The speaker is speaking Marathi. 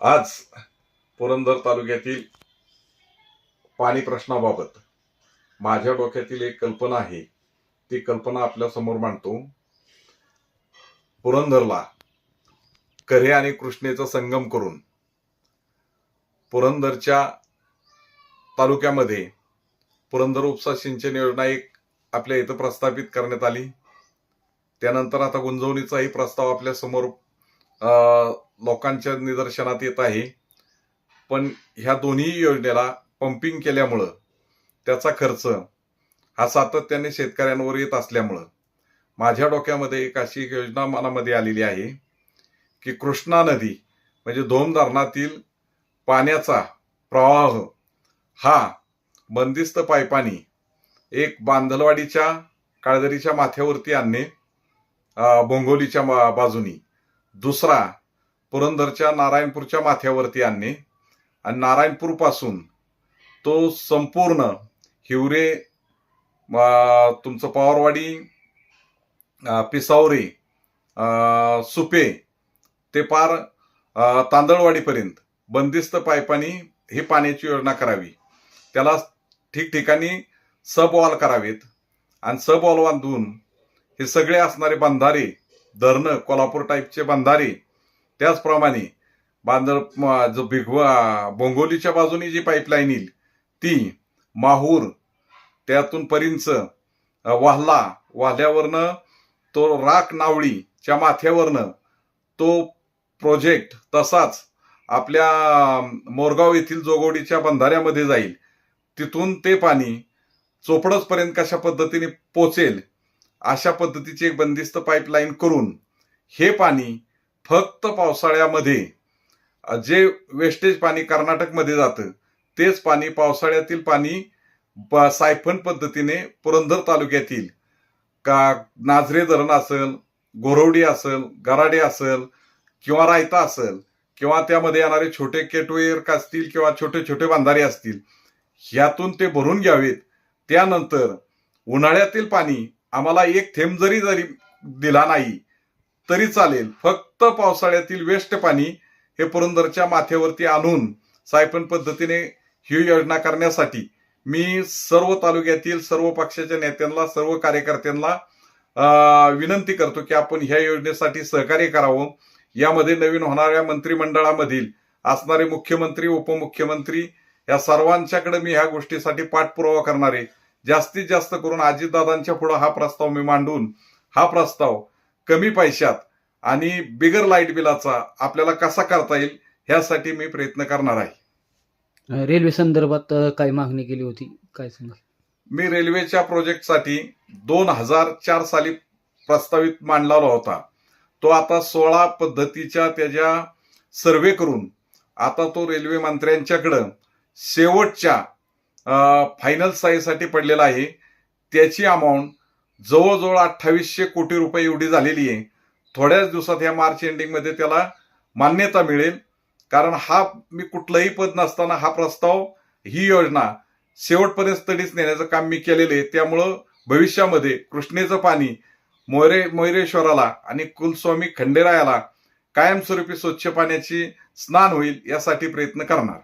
आज पुरंदर तालुक्यातील पाणी प्रश्नाबाबत माझ्या डोक्यातील एक कल्पना आहे. ती कल्पना आपल्यासमोर मांडतो. पुरंदरला करे आणि कृष्णेचा संगम करून पुरंदरच्या तालुक्यामध्ये पुरंदर उपसा सिंचन योजना एक आपल्या इथं प्रस्थापित करण्यात आली. त्यानंतर आता गुंजवणीचाही प्रस्ताव आपल्यासमोर लोकांच्या निदर्शनात येत आहे. पण ह्या दोन्ही योजनेला पंपिंग केल्यामुळं त्याचा खर्च हा सातत्याने शेतकऱ्यांवर येत असल्यामुळं माझ्या डोक्यामध्ये एक अशी एक योजना मनामध्ये आलेली आहे की कृष्णा नदी म्हणजे धोम धरणातील पाण्याचा प्रवाह हा बंदिस्त पायपानी एक बांधलवाडीच्या काळदरीच्या माथ्यावरती आणणे भोंगोलीच्या बोंगोलीच्या मा- बाजूनी. दुसरा पुरंदरच्या नारायणपूरच्या माथ्यावरती आणणे. आणि नारायणपूरपासून तो संपूर्ण हिवरे तुमचं पवारवाडी पिसावरे सुपे ते पार तांदळवाडीपर्यंत बंदिस्त पायपानी ही पाण्याची योजना करावी. त्याला ठिकठिकाणी सब वॉल करावेत. आणि सब वॉल बांधून हे सगळे असणारे बंधारे धरणं कोल्हापूर टाईपचे बंधारे त्याचप्रमाणे बांदर जो भिगवा बोंगोलीच्या बाजूने जी पाईपलाईन येईल ती माहूर त्यातून परिंच वाहला वाहल्यावरनं तो राख नावळीच्या माथ्यावरनं तो प्रोजेक्ट तसाच आपल्या मोरगाव येथील जोगोडीच्या बंधाऱ्यामध्ये जाईल. तिथून ते पाणी चोपडसपर्यंत कशा पद्धतीने पोचेल अशा पद्धतीची एक बंदिस्त पाईपलाईन करून हे पाणी फक्त पावसाळ्यामध्ये जे वेस्टेज पाणी कर्नाटकमध्ये जातं तेच पाणी पावसाळ्यातील पाणी सायफन पद्धतीने पुरंदर तालुक्यातील का नाझरे धरण असेल गोरवडी असेल गराडे असेल किंवा रायता असेल किंवा त्यामध्ये येणारे छोटे केटवेअर असतील किंवा छोटे छोटे बांधारे असतील ह्यातून ते भरून घ्यावेत. त्यानंतर उन्हाळ्यातील पाणी आम्हाला एक थेंब जरी जरी दिला नाही तरी चालेल. फक्त पावसाळ्यातील वेस्ट पाणी हे पुरंदरच्या माथ्यावरती आणून सायपन पद्धतीने ही योजना करण्यासाठी मी सर्व तालुक्यातील सर्व पक्षाच्या नेत्यांना सर्व कार्यकर्त्यांना विनंती करतो की आपण ह्या योजनेसाठी सहकार्य करावं. यामध्ये नवीन होणाऱ्या मंत्रिमंडळामधील असणारे मुख्यमंत्री उपमुख्यमंत्री या सर्वांच्याकडे मी ह्या गोष्टीसाठी पाठपुरावा करणारे जास्तीत जास्त करून अजितदादांच्या पुढे हा प्रस्ताव मी मांडून हा प्रस्ताव कमी पैशात आणि बिगर लाइट बिलाचा आपल्याला कसा करता येईल ह्यासाठी मी प्रयत्न करणार आहे. रेल्वे संदर्भात काय मागणी केली होती काय सांगा मी रेल्वेच्या प्रोजेक्टसाठी दोन हजार चार साली प्रस्तावित मांडलेला होता. तो आता सोळा पद्धतीच्या त्याच्या सर्वे करून आता तो रेल्वे मंत्र्यांच्याकडं शेवटच्या फायनल साईसाठी पडलेला आहे. त्याची अमाऊंट जवळजवळ अठ्ठावीसशे कोटी रुपये एवढी झालेली आहे. थोड्याच दिवसात ह्या मार्च एंडिंगमध्ये त्याला मान्यता मिळेल. कारण हा मी कुठलंही पद नसताना हा प्रस्ताव ही योजना शेवटपर्यंत तडीच नेण्याचं काम मी केलेलं आहे. त्यामुळं भविष्यामध्ये कृष्णेचं पाणी मोरे मोयरेश्वराला आणि कुलस्वामी खंडेरायाला कायमस्वरूपी स्वच्छ पाण्याची स्नान होईल यासाठी प्रयत्न करणार.